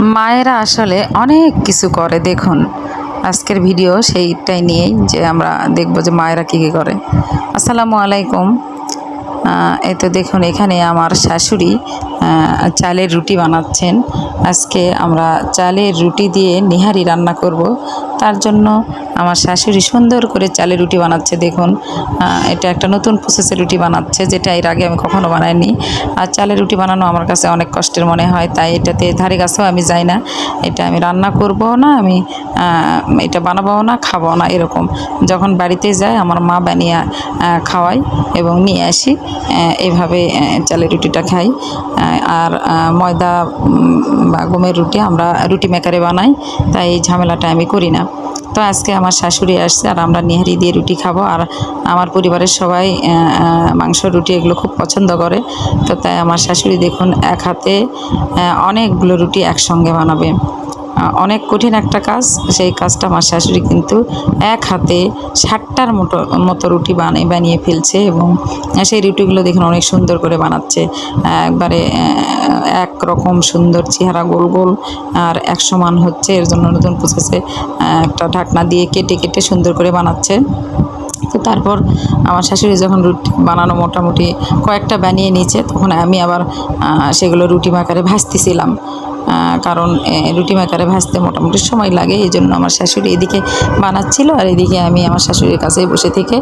মায়েরা আসলে অনেক কিছু করে, দেখুন। আজকের ভিডিও সেইটাই নিয়েই যে আমরা দেখব যে মায়েরা কী কী করে। আসসালামু আলাইকুম। এ তো দেখুন, এখানে আমার শাশুড়ি চালের রুটি বানাচ্ছেন। আজকে আমরা চালের রুটি দিয়ে নিহারি রান্না করব। তার জন্য আমার শাশুড়ি সুন্দর করে চালের রুটি বানাচ্ছে, দেখুন। এটা একটা নতুন প্রসেসের রুটি বানাচ্ছে, যেটা এর আগে আমি কখনো বানাইনি। আর চালের রুটি বানানো আমার কাছে অনেক কষ্টের মনে হয়, তাই এটাতে ধারে কাছেও আমি যাই না। এটা আমি রান্না করব না, আমি এটা বানাবো না খাব না, এরকম। যখন বাড়িতে যাই, আমার মা বানিয়ে খাওয়াই এবং নিয়ে আসি এভাবে চালের রুটিটা খাই। আর ময়দা বা গমের রুটি আমরা রুটি মেকারে বানাই, তাই এই ঝামেলাটা আমি করি না। তো আজকে আমার শাশুড়ি আসছে আর আমরা নিহারি দিয়ে রুটি খাব আর আমার পরিবারের সবাই মাংস, রুটি এগুলো খুব পছন্দ করে। তো তাই আমার শাশুড়ি দেখুন এক হাতে অনেকগুলো রুটি একসঙ্গে বানাবে। অনেক কঠিন একটা কাজ। সেই কাজটা আমার শাশুড়ি কিন্তু এক হাতে ষাটটার মতো মতো রুটি বানিয়ে বানিয়ে ফেলছে এবং সেই রুটিগুলো দেখুন অনেক সুন্দর করে বানাচ্ছে। একবারে এক রকম সুন্দর চেহারা গোল গোল আর এক সমান হচ্ছে। এর জন্য নতুন প্রসেসে একটা ঢাকনা দিয়ে কেটে কেটে সুন্দর করে বানাচ্ছে। তো তারপর আমার শাশুড়ি যখন রুটি বানানো মোটামুটি কয়েকটা বানিয়ে নিয়েছে, তখন আমি আবার সেগুলো রুটি মাকারে ভাজতেছিলাম। কারণ রুটি মেকারে ভাজতে মোটামুটি সময় লাগে এই জন্য আমার শাশুড়ি এদিকে বানাচ্ছিল আর এদিকে আমি আমার শাশুড়ির কাছে বসে থেকে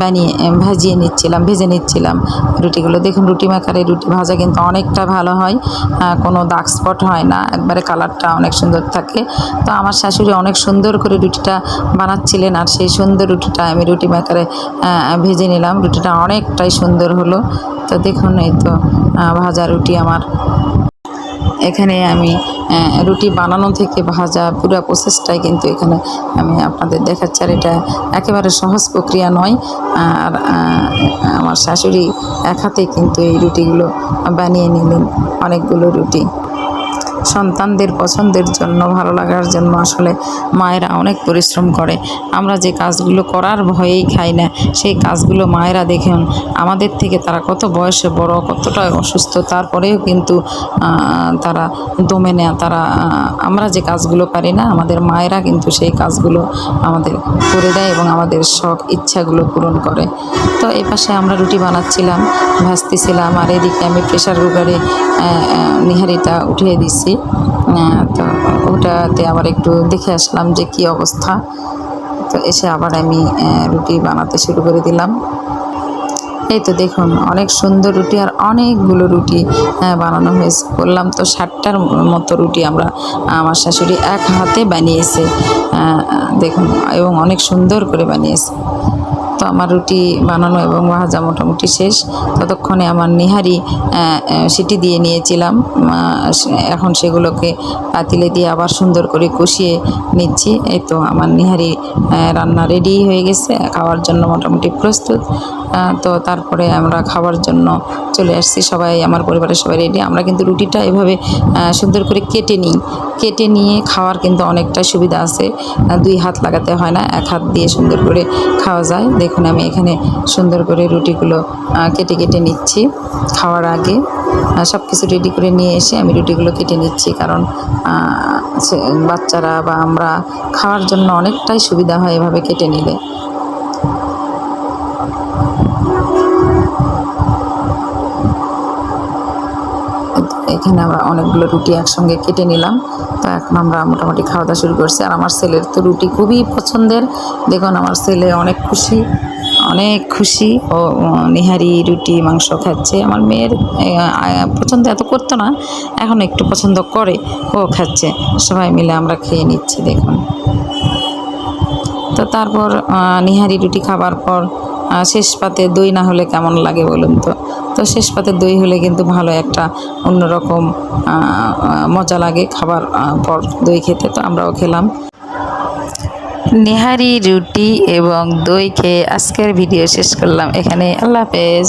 বানিয়ে ভাজিয়ে নিচ্ছিলাম, ভেজে নিচ্ছিলাম। রুটিগুলো দেখুন, রুটি মেকারে রুটি ভাজা কিন্তু অনেকটা ভালো হয় কোনো দাগ স্পট হয় না, একবারে কালারটা অনেক সুন্দর থাকে। তো আমার শাশুড়ি অনেক সুন্দর করে রুটিটা বানাচ্ছিলেন আর সেই সুন্দর রুটিটা আমি রুটি মেকারে ভেজে নিলাম, রুটিটা অনেকটাই সুন্দর হলো। তো দেখুন, এই তো ভাজা রুটি আমার। এখানে আমি রুটি বানানো থেকে ভাজা পুরো প্রসেসটাই কিন্তু এখানে আমি আপনাদের দেখাচ্ছি। আর এটা একেবারে সহজ প্রক্রিয়া নয়। আর আমার শাশুড়ি এক হাতে কিন্তু এই রুটিগুলো বানিয়ে নিলেন অনেকগুলো রুটি। সন্তানদের পছন্দের জন্য, ভালো লাগার জন্য আসলে মায়েরা অনেক পরিশ্রম করে। আমরা যে কাজগুলো করার ভয়েই খাই না, সেই কাজগুলো মায়েরা দেখেন আমাদের থেকে তারা কত বয়সে বড়, কতটা অসুস্থ, তারপরেও কিন্তু তারা দমে নেয়, তারা আমরা যে কাজগুলো পারি না, আমাদের মায়েরা কিন্তু সেই কাজগুলো আমাদের করে দেয় এবং আমাদের শখ, ইচ্ছাগুলো পূরণ করে। তো এই পাশে আমরা রুটি বানাচ্ছিলাম, ভাজতেছিলাম, আর এদিকে আমি প্রেশার কুকারে নিহারিটা উঠিয়ে দিছি আহ, তো ওটাতে আবার একটু দেখে আসলাম যে কি অবস্থা। তো এসে আবার আমি রুটি বানাতে শুরু করে দিলাম। এই তো দেখুন অনেক সুন্দর রুটি আর অনেকগুলো রুটি আহ, বানানো হয়েছে। বললাম তো ষাটটার মতো রুটি আমরা আমার শাশুড়ি এক হাতে বানিয়েছে দেখুন এবং অনেক সুন্দর করে বানিয়েছে। তো আমার রুটি বানানো এবং ভাজা মোটামুটি শেষ। ততক্ষণে আমার নিহারি আহ, সিটি দিয়ে নিয়েছিলাম এখন সেগুলোকে পাতিলে দিয়ে আবার সুন্দর করে কষিয়ে নিচ্ছি। এই তো আমার নিহারি রান্না রেডি হয়ে গেছে খাওয়ার জন্য মোটামুটি প্রস্তুত। তো তো তারপরে আমরা খাওয়ার জন্য চলে আসছি। সবাই, আমার পরিবারের সবাই রেডি আমরা কিন্তু রুটিটা এভাবে সুন্দর করে কেটে নিই। কেটে নিয়ে খাওয়ার কিন্তু অনেকটা সুবিধা আছে। দুই হাত লাগাতে হয় না, এক হাত দিয়ে সুন্দর করে খাওয়া যায়। দেখুন, আমি এখানে সুন্দর করে রুটিগুলো কেটে কেটে নিচ্ছি খাওয়ার আগে। সব কিছু রেডি করে নিয়ে এসে আমি রুটিগুলো কেটে নিচ্ছি কারণ বাচ্চারা বা আমরা খাওয়ার জন্য অনেকটাই সুবিধা হয় এভাবে কেটে নিলে। এখানে আমরা অনেকগুলো রুটি একসঙ্গে কেটে নিলাম। তো এখন আমরা মোটামুটি খাওয়া দাওয়া শুরু করছি। আর আমার ছেলের তো রুটি খুবই পছন্দের। দেখুন, আমার ছেলে অনেক খুশি অনেক খুশি। ও নিহারি রুটি, মাংস খাচ্ছে। আমার মেয়ের পছন্দ এত করতো না, এখন একটু পছন্দ করে, ও খাচ্ছে। সবাই মিলে আমরা খেয়ে নিচ্ছি, দেখুন। তো তারপর নিহারি রুটি খাবার পর শেষ পাতে দই না হলে কেমন লাগে বলুন তো? তো শেষ পাতে দই হলে কিন্তু ভালো একটা অন্যরকম মজা লাগে খাবার পর দই খেতে, তো আমরাও খেলাম। নেহারি রুটি এবং দই খেয়ে আজকের ভিডিও শেষ করলাম। এখানে আল্লাহ হাফেজ।